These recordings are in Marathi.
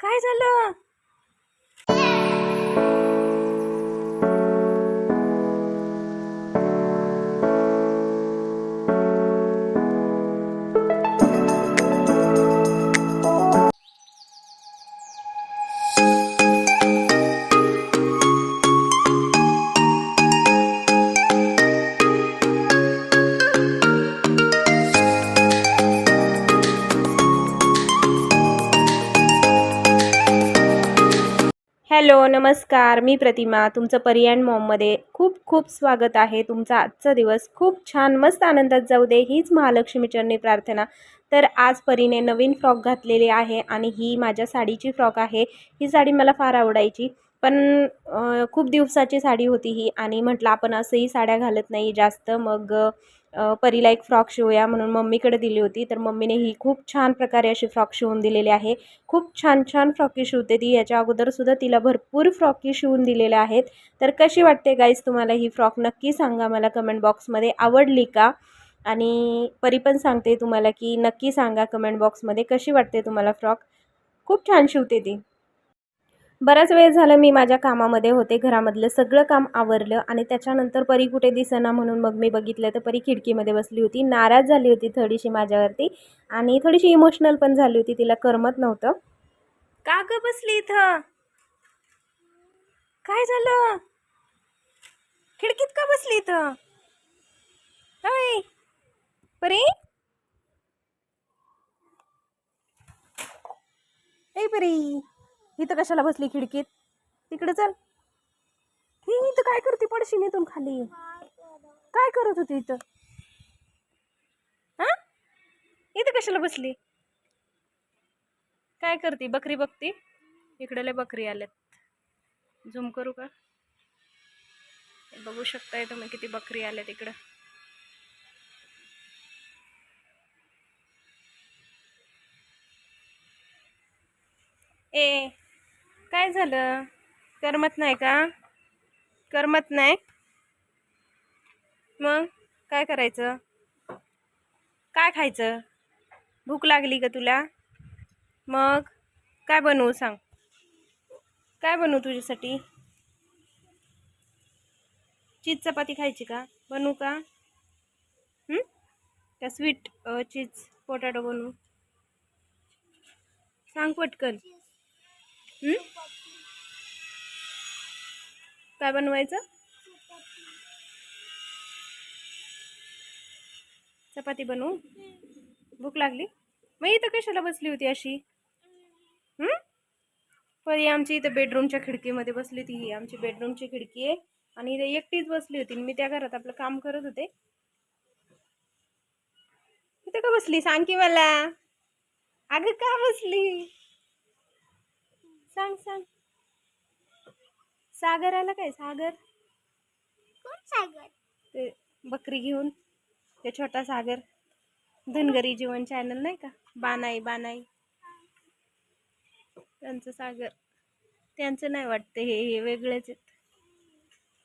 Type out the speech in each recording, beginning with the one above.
काय झालं? हॅलो नमस्कार. मी प्रतिमा तुमचं पर्याण मॉममध्ये खूप खूप स्वागत आहे. तुमचा आजचा दिवस खूप छान मस्त आनंदात जाऊ दे हीच महालक्ष्मी चरणी प्रार्थना. तर आज परीने नवीन फ्रॉक घातलेली आहे आणि ही माझ्या साडीची फ्रॉक आहे. ही साडी मला फार आवडायची. पण खूप दिवसाची साडी होती ही आणि म्हटलं आपण असंही साड्या घालत नाही जास्त. मग परीला एक फ्रॉक शिवूया म्हणून मम्मीकडे दिली होती. तर मम्मीने ही खूप छान प्रकारे अशी फ्रॉक शिवून दिलेली आहे. खूप छान छान फ्रॉकी शिवते ती. याच्या अगोदरसुद्धा तिला भरपूर फ्रॉकी शिवून दिलेल्या आहेत. तर कशी वाटते गाईज तुम्हाला ही फ्रॉक नक्की सांगा मला कमेंट बॉक्समध्ये आवडली का? आणि परी पण सांगते तुम्हाला की नक्की सांगा कमेंट बॉक्समध्ये कशी वाटते तुम्हाला फ्रॉक खूप छान शिवते ती. बराच वेळ झालं मी माझ्या कामामध्ये होते घरामधलं सगळं काम आवरलं आणि त्याच्यानंतर परी कुठे दिसेना म्हणून मग मी बघितलं तर परी खिडकीमध्ये बसली होती नाराज झाली होती थोडीशी माझ्यावरती आणि थोडीशी इमोशनल पण झाली होती तिला करमत नव्हतं. का ग बसली इथं? काय झालं? खिडकीत का बसली इथं? होय. परी? ए परी. इथं कशाला बसली खिडकीत? तिकडे चल. ही इथं काय करते? पडशील इथून खाली. काय करत होती इथं? हा? इथं कशाला बसली? काय करते? बकरी बघती? इकडे लय बकरी आल्यात. झूम करू का? बघू शकताय तुम्ही किती बकरी आल्यात इकडं. ए काय झालं? करमत नाही का? करमत नाही? मग काय करायचं? काय खायचं? भूक लागली का तुला? मग काय बनवू सांग? काय बनवू तुझ्यासाठी? चीज चपाती खायची का? बनवू का? त्या स्वीट चीज पोटॅटो बनवू? सांग पटकन. काय बनवायचं? चपाती बनवू? भूक लागली? मग इथं कशाला बसली होती अशी? परी आमची इथं बेडरूमच्या खिडकीमध्ये बसली होती. ही आमची बेडरूमची खिडकी आहे. आणि इथे एकटीच बसली होती. मी त्या घरात आपलं काम करत होते. इथं का बसली? सांग की मला. अगं का बसली? सांग सांग. सागर आला काय सागर? कोण सागर? ते बकरी घेऊन ते छोटा सागर. धनगरी जीवन चॅनल नाही का? बानाई बानाई. त्यांचं सागर. त्यांचं नाही वाटतं हे हे वेगळेच आहेत.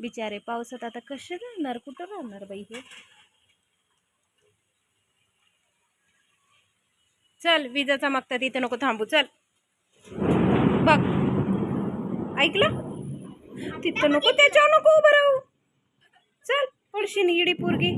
बिचारे पावसात आता कसे राहणार? कुठं राहणार बाई हे? चल विजा चमकतात इथं नको थांबू. चल. बघ. ऐकलं? तिथं नको त्याच्यावर नको उभं राहू. चल पडशी निगडी पोरगी.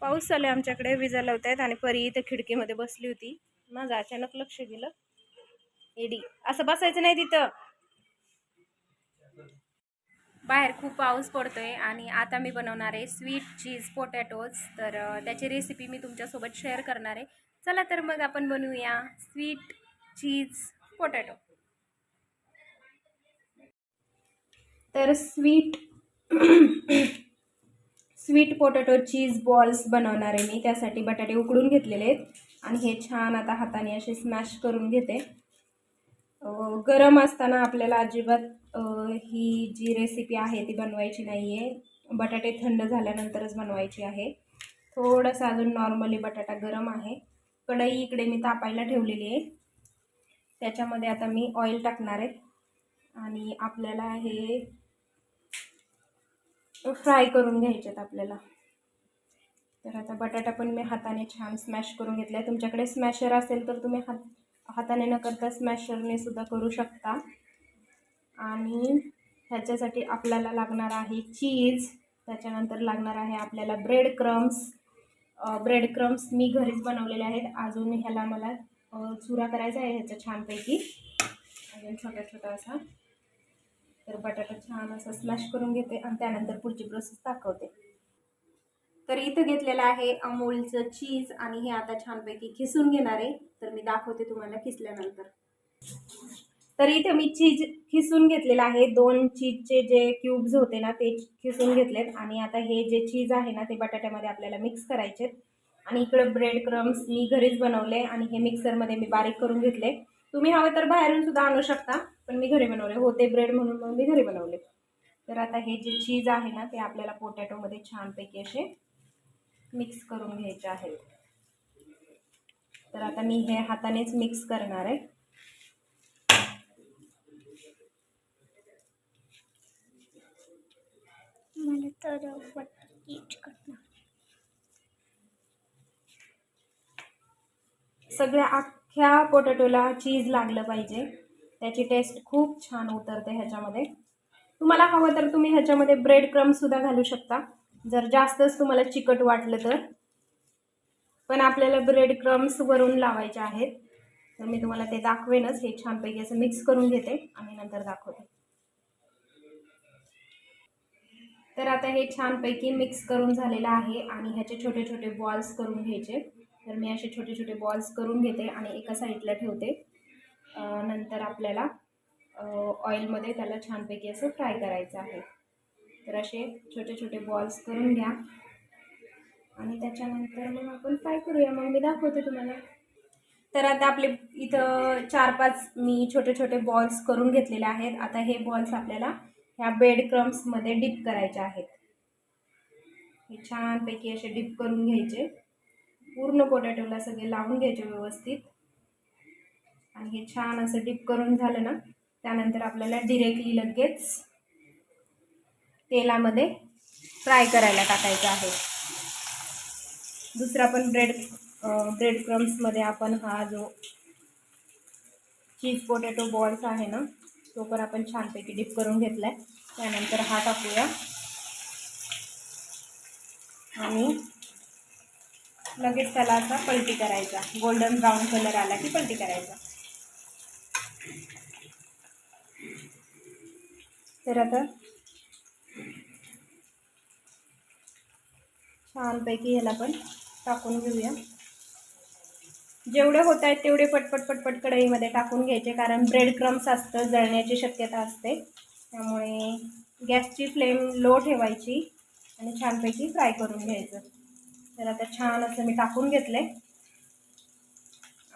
पाऊस चालू आहे आमच्याकडे विजा लावत आहेत आणि परी इथं खिडकीमध्ये बसली होती. माझं अचानक लक्ष गेलं. एडी असं बसायचं नाही तिथं. बाहेर खूप पाऊस पडतोय आणि आता मी बनवणार आहे स्वीट चीज पोटॅटोज तर त्याची रेसिपी मी तुमच्यासोबत शेअर करणार आहे. चला तर मग आपण बनवूया स्वीट चीज पोटॅटो तर sweet sweet potato cheese balls बनवणार आहे मी. त्यासाठी बटाटे उकडून घेतलेले आहेत. आणि हे छान आता हाताने असे स्मॅश करून घेते. गरम असताना आपल्याला अजिबात ही जी रेसिपी आहे ती बनवायची नाही आहे बटाटे थंड झाल्यानंतरच बनवायची आहे. थोडंसं अजून नॉर्मली बटाटा गरम आहे. कढई इकडे मी तापायला ठेवलेली आहे. त्याच्यामध्ये आता मी ऑइल टाकणार आहे. आणि आपल्याला हे फ्राय करून घ्यायचे आहेत आपल्याला. तर आता बटाटा पण मी हाताने छान स्मॅश करून घेतला आहे तुमच्याकडे स्मॅशर असेल तर तुम्ही हात हाताने न करता स्मॅशरने सुद्धा करू शकता. आणि ह्याच्यासाठी आपल्याला लागणार आहे चीज. त्याच्यानंतर लागणार आहे आपल्याला ब्रेड क्रम्स. ब्रेड क्रम्स मी घरीच बनवलेले आहेत. अजून ह्याला मला चुरा करायचा आहे ह्याचा छानपैकी. अजून छोटा छोटा असा. तर बटाटा छान असा स्मॅश करून घेते आणि त्यानंतर पुढची प्रोसेस दाखवते. तर इथं घेतलेलं आहे अमूलचं चीज आणि हे आता छानपैकी खिसून घेणार आहे. तर मी दाखवते तुम्हाला खिसल्यानंतर. तर इथे मी चीज खिसून घेतलेलं आहे. दोन चीजचे जे क्यूब्स होते ना ते खिसून घेतलेत. आणि आता हे जे चीज आहे ना ते बटाट्यामध्ये आपल्याला मिक्स करायचे आणि इकडं ब्रेड क्रम्स मी घरीच बनवले आणि हे मिक्सरमध्ये मी बारीक करून घेतले. तुम्ही हवे तर बाहेरून सुद्धा आणू शकता पण मी घरी बनवले. होते ब्रेड म्हणून मग मी घरी बनवले. तर आता हे जे चीज आहे ना ते आपल्याला पोटॅटोमध्ये छानपैकी असे मिक्स करून घ्यायचे आहेत. तर आता मी हे हातानेच मिक्स करणार आहे. मला तर पट्टीच करणार. ह्या पोटॅटोला चीज लागलं पाहिजे. त्याची टेस्ट खूप छान उतरते ह्याच्यामध्ये. तुम्हाला हवं तर तुम्ही ह्याच्यामध्ये ब्रेड क्रम्ससुद्धा घालू शकता. जर जास्तच तुम्हाला चिकट वाटलं तर. पण आपल्याला ब्रेड क्रम्स वरून लावायचे आहेत. तर मी तुम्हाला ते दाखवेनच. हे छानपैकी असं मिक्स करून घेते आणि नंतर दाखवते. तर आता हे छानपैकी मिक्स करून झालेलं आहे आणि ह्याचे छोटे छोटे बॉल्स करून घ्यायचे. तर मी असे छोटे छोटे बॉल्स करून घेते आणि एका साईडला ठेवते. नंतर आपल्याला ऑइलमध्ये त्याला छानपैकी असं फ्राय करायचं आहे. तर असे छोटे छोटे बॉल्स करून घ्या. आणि त्याच्यानंतर मग आपण फ्राय करूया. मग मी दाखवते तुम्हाला. तर आता आपले इथं चार पाच मी छोटे छोटे बॉल्स करून घेतलेले आहेत. आता हे बॉल्स आपल्याला ह्या बेड क्रम्समध्ये डिप करायचे आहेत. हे छानपैकी असे डिप करून घ्यायचे. पूर्ण पोटॅटोला सगळे लावून घ्यायचे व्यवस्थित. आणि हे छान असं डिप करून झालं ना त्यानंतर आपल्याला डिरेक्टली लगेच तेलामध्ये फ्राय करायला टाकायचं आहे. दुसरा पण ब्रेड ब्रेड क्रम्समध्ये आपण हा जो चीज पोटॅटो बॉल्स आहे ना तो पण आपण छानपैकी डिप करून घेतला आहे त्यानंतर हा टाकूया. आणि लगेच त्याला असा पलटी करायचा. गोल्डन ब्राऊन कलर आला की पलटी करायचा. तर आता छानपैकी ह्याला पण टाकून घेऊया. जेवढे होत आहेत तेवढे पटपट पटपट कढईमध्ये टाकून घ्यायचे कारण ब्रेड क्रम्स असतं जळण्याची शक्यता असते. त्यामुळे गॅसची फ्लेम लो ठेवायची आणि छानपैकी फ्राय करून घ्यायचं. तर आता छान असं मी टाकून घेतले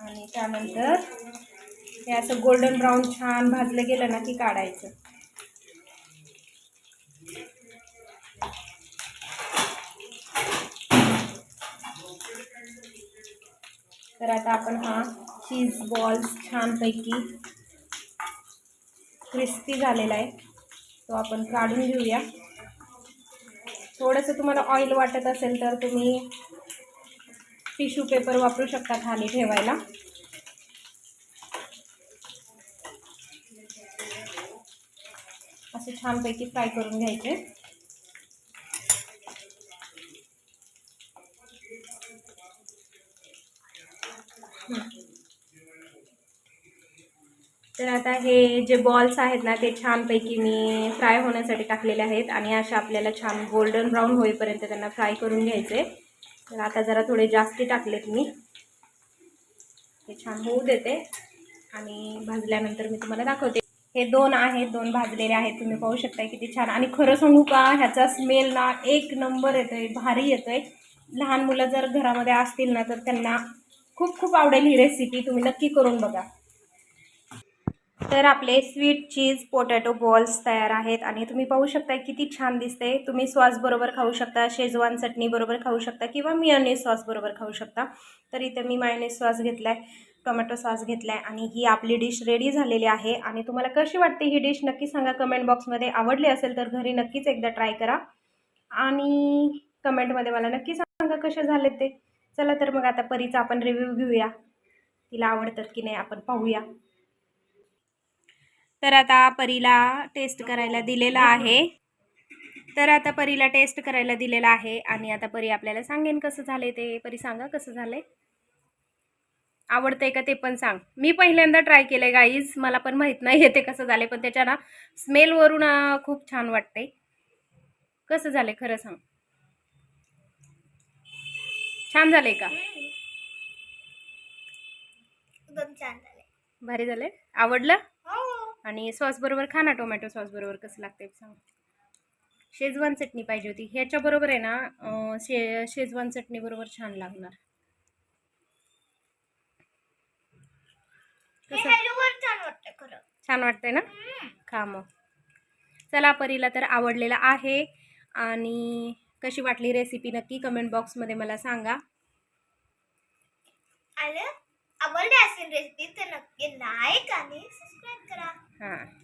आणि त्यानंतर हे असं गोल्डन ब्राऊन छान भाजलं गेलं ना की काढायचं. तर आता आपण हा चीज बॉल्स छानपैकी क्रिस्पी झालेला आहे. तो आपण काढून घेऊया. थोडंसं तुम्हाला ऑइल वाटत असेल तर तुम्ही टिश्यू पेपर वापरू शकता खाली ठेवायला. असे छानपैकी फ्राय करून घ्यायचे. तर आता हे जे बॉल्स आहेत ना ते छानपैकी मी फ्राय होण्यासाठी टाकलेले आहेत आणि अशा आपल्याला छान गोल्डन ब्राऊन होईपर्यंत त्यांना फ्राय करून घ्यायचे. तर आता जरा थोडे जास्ती टाकलेत मी. हे छान होऊ देते. आणि भाजल्यानंतर मी तुम्हाला दाखवते. हे दोन आहेत दोन भाजलेले आहेत. तुम्ही पाहू शकता किती छान. आणि खरं सांगू का ह्याचा स्मेल ना एक नंबर येतोय भारी येतोय. लहान मुलं जर घरामध्ये असतील ना तर त्यांना खूप खूप आवडेल ही रेसिपी तुम्ही नक्की करून बघा. तर आपले स्वीट चीज पोटॅटो बॉल्स तयार आहेत आणि तुम्ही पाहू शकता किती छान दिसते तुम्ही सॉसबरोबर खाऊ शकता शेजवान चटणीबरोबर खाऊ शकता किंवा मियोनीज सॉसबरोबर खाऊ शकता. तर इथं मी मायोनीज सॉस घेतला आहे टोमॅटो सॉस घेतला आहे आणि ही आपली डिश रेडी झालेली आहे. आणि तुम्हाला कशी वाटते ही डिश नक्की सांगा कमेंट बॉक्समध्ये आवडली असेल तर घरी नक्कीच एकदा ट्राय करा. आणि कमेंटमध्ये मला नक्की सांगा कसे झाले ते. चला तर मग आता परीचा आपण रिव्ह्यू घेऊया. तिला आवडतात की नाही आपण पाहूया. तर आता परीला टेस्ट करायला दिलेला आहे. तर आता परीला टेस्ट करायला दिलेला आहे आणि आता परी आपल्याला सांगेन कसं झाले ते. परी सांगा कसं झालंय? आवडतंय का ते पण सांग. मी पहिल्यांदा ट्राय केलंय गाईज मला पण माहीत नाही ते कसं झालंय पण त्याच्या ना स्मेलवरून खूप छान वाटतंय. कसं झालंय खरं सांग. छान झालंय का? छान झाले भारी झालंय? आवडलं? हो. आणि सॉस बरोबर खा ना टोमॅटो सॉस बरोबर कसं लागतंय सांग. शेजवान चटणी पाहिजे होती. ह्याच्या बरोबर आहे ना शे शेजवान चटणी बरोबर छान लागणार. कसं? छान वाटतंय ना? खा मग. चला परीला तर आवडलेला आहे. आणि कशी वाटली रेसिपी नक्की कमेंट बॉक्समध्ये मला सांगा. आवडली असेल रेसिपी तर नक्की लाईक आणि सबस्क्राईब करा. हां